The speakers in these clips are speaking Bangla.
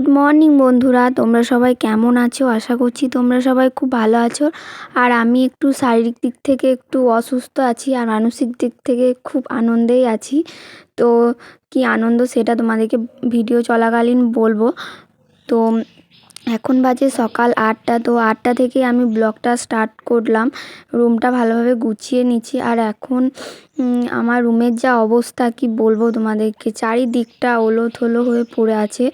গুড মর্নিং বন্ধুরা। তোমরা সবাই কেমন আছো? আশা করছি তোমরা সবাই খুব ভালো আছো। আর আমি একটু শারীরিক দিক থেকে একটু অসুস্থ আছি আর মানসিক দিক থেকে খুব আনন্দেই আছি। তো কি আনন্দ সেটা তোমাদেরকে ভিডিও চলাকালীন বলব। তো এখন বাজে সকাল আটটা। তো আটটা থেকে আমি ব্লগটা স্টার্ট করলাম। রুমটা ভালোভাবে গুছিয়ে নিচ্ছি। আর এখন আমার রুমের যা অবস্থা কি বলব তোমাদেরকে? চারিদিকটা ওলো থলো হয়ে পড়ে আছে।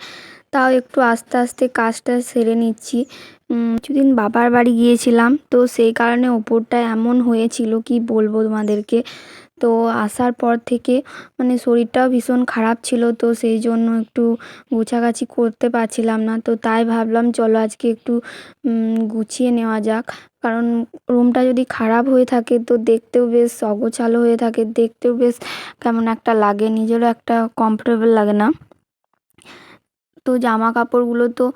তাও একটু আস্তে আস্তে কাজটা সেরে নিচ্ছি। কিছুদিন বাবার বাড়ি গিয়েছিলাম, তো সেই কারণে ওপরটা এমন হয়েছিল কি বলব তোমাদেরকে। তো আসার পর থেকে মানে শরীরটাও ভীষণ খারাপ ছিল, তো সেই জন্য একটু গোছাগাছি করতে পারছিলাম না। তো তাই ভাবলাম চলো আজকে একটু গুছিয়ে নেওয়া যাক। কারণ রুমটা যদি খারাপ হয়ে থাকে, তো দেখতেও বেশ অগোছালো হয়ে থাকে, দেখতেও বেশ কেমন একটা লাগে, নিজেরও একটা কমফোর্টেবল লাগে না। তো জামা কাপড়গুলো তো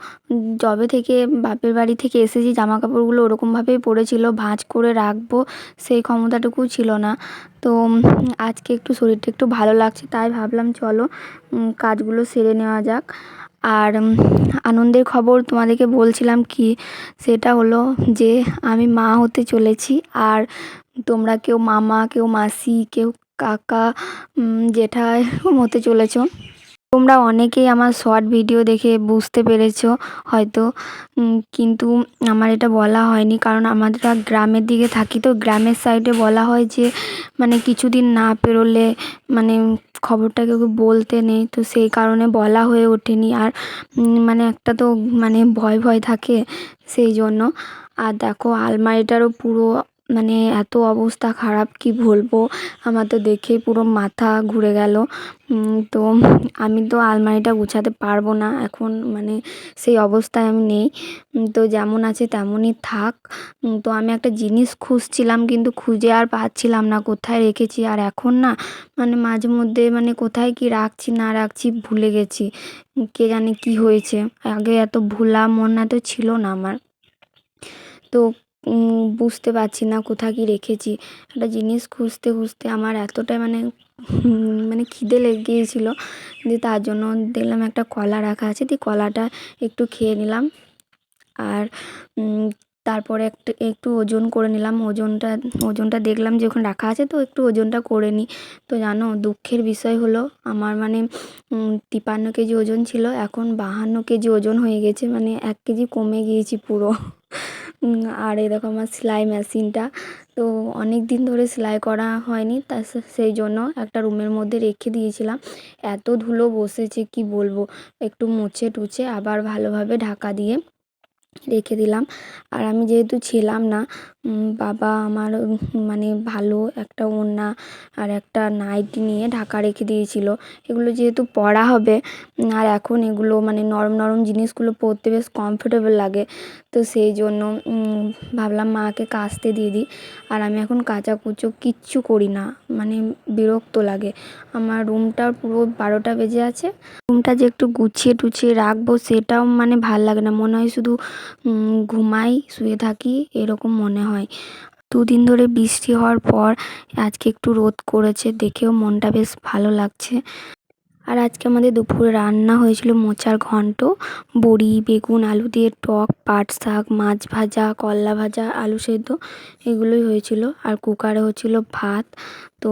যবে থেকে বাপের বাড়ি থেকে এসেছি জামা কাপড়গুলো ওরকমভাবেই পড়েছিল, ভাঁজ করে রাখব সেই ক্ষমতাটুকু ছিল না। তো আজকে একটু শরীরটা একটু ভালো লাগছে, তাই ভাবলাম চলো কাজগুলো সেরে নেওয়া যাক। আর আনন্দের খবর তোমাদেরকে বলছিলাম কি, সেটা হলো যে আমি মা হতে চলেছি, আর তোমরা কেউ মামা, কেউ মাসি, কেউ কাকা জেঠাই হতে চলেছো। তোমরা অনেকেই আমার শর্ট ভিডিও দেখে বুঝতে পেরেছ হয়তো কিন্তু আমার এটা বলা হয়নি। কারণ আমাদের গ্রামের দিকে থাকি তো, গ্রামের সাইডে বলা হয় যে মানে কিছুদিন না পেরোলে মানে খবরটা কেউ বলতে নেই। তো সেই কারণে বলা হয়ে ওঠেনি। আর মানে একটা তো মানে ভয় ভয় থাকে সেই জন্য। আর দেখো, আলমারিটারও পুরো মানে এত অবস্থা খারাপ, কি বলব? আমার তো দেখেই পুরো মাথা ঘুরে গেল। তো আমি তো আলমারিটা গুছাতে পারব না এখন মানে সেই অবস্থায় আমি নেই। তো যেমন আছে তেমনই থাক। তো আমি একটা জিনিস খুঁজছিলাম কিন্তু খুঁজে আর পাচ্ছিলাম না, কোথায় রেখেছি? আর এখন না মানে মাঝে মধ্যে মানে কোথায় কি রাখছি, না রাখছি ভুলে গেছি। কে জানে কি হয়েছে? আগে এত ভোলা মন এত ছিল না আমার। তো বুঝতে পারছি না কোথায় কী রেখেছি। একটা জিনিস খুঁজতে খুঁজতে আমার এতটাই মানে মানে খিদে লেগে গিয়েছিল দিয়ে তার জন্য দেখলাম একটা কলা রাখা আছে। দিয়ে কলাটা একটু খেয়ে নিলাম। আর তারপরে একটা, একটু ওজন করে নিলাম। ওজনটা ওজনটা দেখলাম যে ওখানে রাখা আছে, তো একটু ওজনটা করে নিই। তো জানো, দুঃখের বিষয় হলো আমার মানে তিপান্ন কেজি ওজন ছিল। এখন বাহান্ন কেজি ওজন হয়ে গেছে। মানে এক কেজি কমে গিয়েছি পুরো। আর এরকম আমার সেলাই মেশিনটা। তো অনেক দিন ধরে সেলাই করা হয়নি, তা সেই জন্য একটা রুমের মধ্যে রেখে দিয়েছিলাম। এত ধুলো বসেছে, কি বলব? একটু মুছে টুছে আবার ভালোভাবে ঢাকা দিয়ে রেখে দিলাম। আর আমি যেহেতু ছিলাম না বাবা আমার মানে ভালো একটা ওড়না আর একটা নাইটি নিয়ে ঢাকা রেখে দিয়েছিল। এগুলো যেহেতু পরা হবে আর এখন এগুলো মানে নরম নরম জিনিসগুলো পরতে বেশ কমফোর্টেবল লাগে। তো সেই জন্য ভাবলাম মাকে কাচতে দিয়ে দিই। আর আমি এখন কাচা কুচো কিচ্ছু করি না মানে বিরক্ত লাগে। আমার রুমটা পুরো বারোটা বেজে আছে। রুমটা যে একটু গুছিয়ে টুছিয়ে রাখব সেটাও মানে ভালো লাগে না। মনে হয় শুধু ঘুমাই, শুয়ে থাকি, এরকম মনে হয়। দুদিন ধরে বৃষ্টি হওয়ার পর আজকে একটু রোদ করেছে, দেখেও মনটা বেশ ভালো লাগছে। আর আজকে আমাদের দুপুরে রান্না হয়েছিল মোচার ঘন্ট, বড়ি, বেগুন, আলু দিয়ে টক, পাট শাক, মাছ ভাজা করলা ভাজা, আলু সেদ্ধ, এগুলোই হয়েছিল। আর কুকারে হচ্ছিল ভাত। তো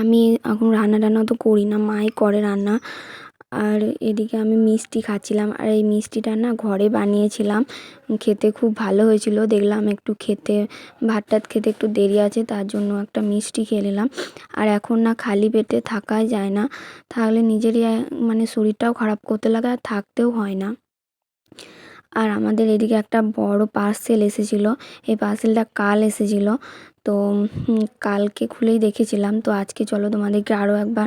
আমি এখন রান্না টান্না তো করি না, মাই করে রান্না। আর এদিকে আমি মিষ্টি খাচ্ছিলাম। আর এই মিষ্টিটা না ঘরে বানিয়েছিলাম। খেতে খুব ভালো হয়েছিল। দেখলাম একটু খেতে ভাত টাত খেতে একটু দেরি আছে, তার জন্য একটা মিষ্টি খেয়ে নিলাম। আর এখন না খালি পেটে থাকাই যায় না। তাহলে নিজেরই মানে শরীরটাও খারাপ করতে লাগে, আর থাকতেও হয় না। আর আমাদের এদিকে একটা বড় পার্সেল এসেছিল। এই পার্সেলটা কাল এসেছিল। তো কালকে খুলেই দেখেছিলাম। তো আজকে চলো তোমাদেরকে আরও একবার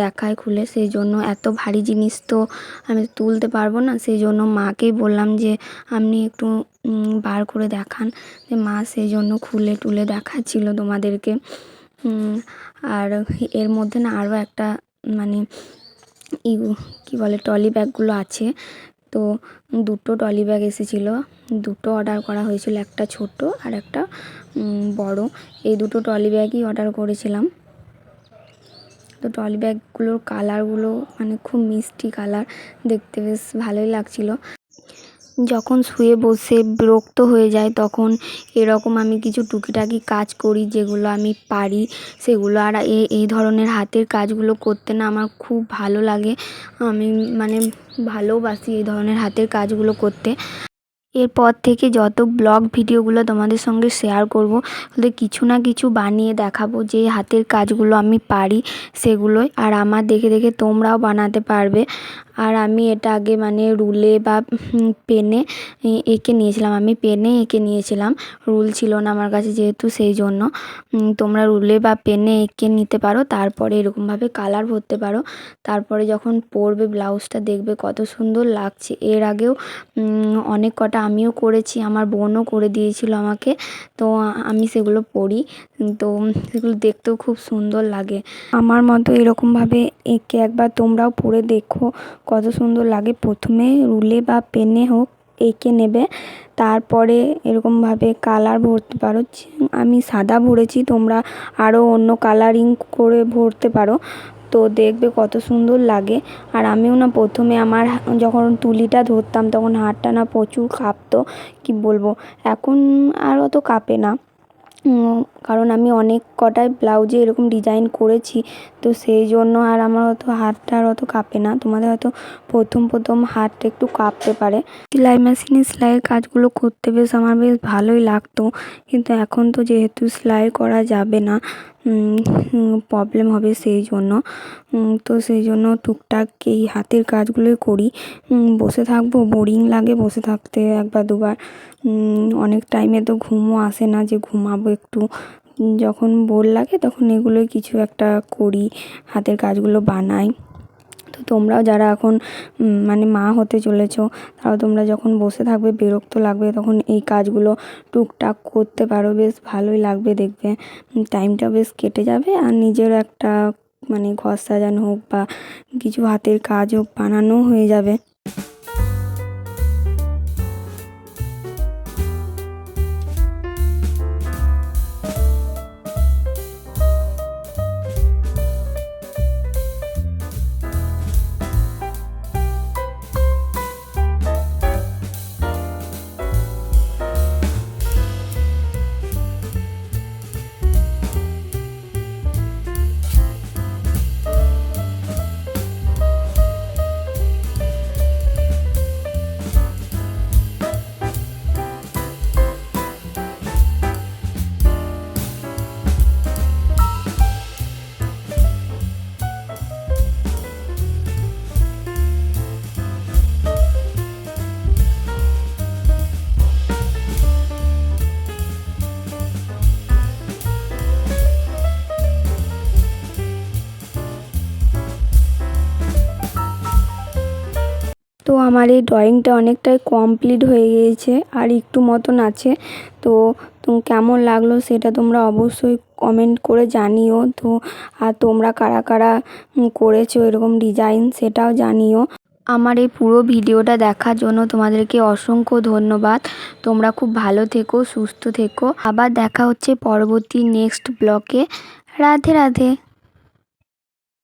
দেখায় খুলে। সেই জন্য এত ভারী জিনিস তো আমি তুলতে পারব না। সেই জন্য মাকেই বললাম যে, আপনি একটু বার করে দেখান। মা সেই জন্য খুলে টুলে দেখাচ্ছিলো তোমাদেরকে। আর এর মধ্যে না আরও একটা মানে ই কী বলে, ট্রলি ব্যাগগুলো আছে। তো দুটো ট্রলি ব্যাগ এসেছিল। দুটো অর্ডার করা হয়েছিল, একটা ছোট আর একটা বড়। এই দুটো ট্রলি ব্যাগই অর্ডার করেছিলাম। তো ট্রলি ব্যাগগুলোর কালারগুলো মানে খুব মিষ্টি কালার, দেখতে বেশ ভালোই লাগছিল। যখন শুয়ে বসে বিরক্ত হয়ে যায়, তখন এরকম আমি কিছু টুকিটাকি কাজ করি, যেগুলো আমি পারি। সেগুলো আর এ, এই ধরনের হাতের কাজগুলো করতে না আমার খুব ভালো লাগে। আমি মানে ভালোবাসি এই ধরনের হাতের কাজগুলো করতে। এরপর থেকে যত ব্লগ ভিডিওগুলো তোমাদের সঙ্গে শেয়ার করব ওদের কিছু না কিছু বানিয়ে দেখাবো যে হাতের কাজগুলো আমি পারি সেগুলোই। আর আমার দেখে দেখে তোমরাও বানাতে পারবে। আর আমি এটা আগে মানে রুলে বা পেনে এঁকে নিয়েছিলাম। আমি পেনে এঁকে নিয়েছিলাম। রুল ছিল না আমার কাছে যেহেতু, সেই জন্য। তোমরা রুলে বা পেনে এঁকে নিতে পারো। তারপরে এরকমভাবে কালার ভরতে পারো। তারপরে যখন পরবে ব্লাউজটা দেখবে কত সুন্দর লাগছে। এর আগেও অনেক কটা আমিও করেছি। আমার বোনও করে দিয়েছিল আমাকে। তো আমি সেগুলো পরি। তো সেগুলো দেখতেও খুব সুন্দর লাগে। আমার মতো এরকমভাবে এঁকে একবার তোমরাও পরে দেখো। কত সুন্দর লাগে। প্রথমে রুলে বা পেনে হোক, এঁকে নেবে। তারপরে এরকমভাবে কালার ভরতে পারো। আমি সাদা ভরেছি, তোমরা আরও অন্য কালারিং করে ভরতে পারো। তো দেখবে কত সুন্দর লাগে। আর আমিও না প্রথমে আমার যখন তুলিটা ধরতাম, তখন হাতটা না প্রচুর কাঁপতো। কী বলব? এখন আর অত কাঁপে না। কারণ আমি অনেক কটাই ব্লাউজে এরকম ডিজাইন করেছি, তো সেই জন্য আর আমার অত হাতটা আর অত কাঁপে না। তোমাদের হয়তো প্রথম প্রথম হাতটা একটু কাঁপতে পারে। সেলাই মেশিনে সেলাইয়ের কাজগুলো করতে বেশ আমার বেশ ভালোই লাগতো, কিন্তু এখন তো যেহেতু সেলাই করা যাবে না প্রবলেম হবে সেই জন্য। তো সেই জন্য টুকটাক এই হাতের কাজগুলোই করি। বসে থাকব বোরিং লাগে বসে থাকতে একবার দুবার। অনেক টাইমে তো ঘুমও আসে না যে ঘুমাবো একটু। যখন বোর লাগে তখন এগুলোই কিছু একটা করি, হাতের কাজগুলো বানাই। তো তোমরাও যারা এখন মানে মা হতে চলেছো তারাও তোমরা যখন বসে থাকবে, বিরক্ত লাগবে, তখন এই কাজগুলো টুকটাক করতে পারো, বেশ ভালোই লাগবে দেখবে। টাইমটা বেশ কেটে যাবে, আর নিজেরও একটা মানে ঘর সাজানো হোক বা কিছু হাতের কাজ হোক বানানো হয়ে যাবে। তো আমার এই ড্রয়িংটা অনেকটাই কমপ্লিট হয়ে গিয়েছে আর একটু মতন আছে। তো কেমন লাগল সেটা তোমরা অবশ্যই কমেন্ট করে জানিও। তো আর তোমরা কারা কারা করেছ এরকম ডিজাইন সেটাও জানিও। আমার এই পুরো ভিডিওটা দেখার জন্য তোমাদেরকে অসংখ্য ধন্যবাদ। তোমরা খুব ভালো থেকো, সুস্থ থেকো। আবার দেখা হচ্ছে পরবর্তী নেক্সট ব্লকে রাধে রাধে।